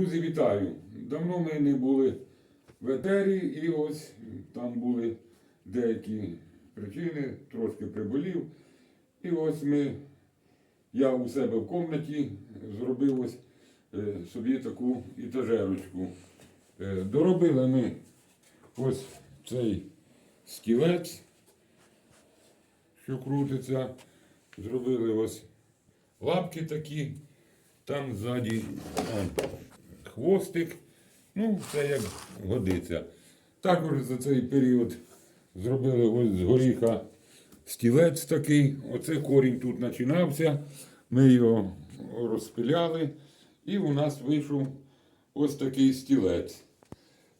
Друзі, вітаю! Давно ми не були в етері, і ось там були деякі причини, трошки приболів. І ось ми, я у себе в кімнаті зробив ось е, собі таку етажерочку. Е, доробили ми ось цей стілець, що крутиться. Зробили ось лапки такі, там ззаді хвостик. Ну, все як годиться. Також за цей період зробили ось з горіха стілець такий. Оце корінь тут починався. Ми його розпиляли, і у нас вийшов ось такий стілець.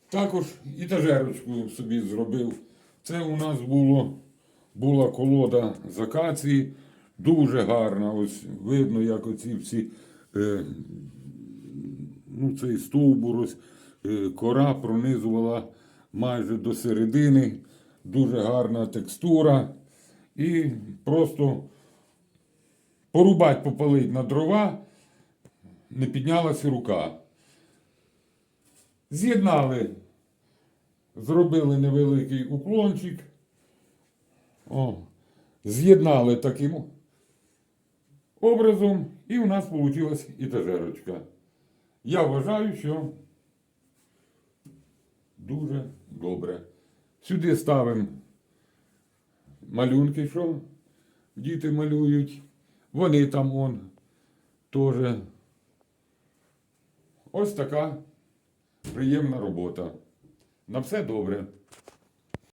Також етажерочку собі зробив. Це у нас було, була колода з акації, дуже гарна. Ось видно, як оці всі е, ну, цей стовбур, ось, е, кора пронизувала майже до середини. Дуже гарна текстура. І просто порубать, попалить на дрова, не піднялася рука. З'єднали, зробили невеликий уклончик. О, з'єднали таким образом, і у нас вийшла етажерочка. Я вважаю, що дуже добре. Сюди ставимо малюнки, що діти малюють. Вони там он теж. Ось така приємна робота. На все добре.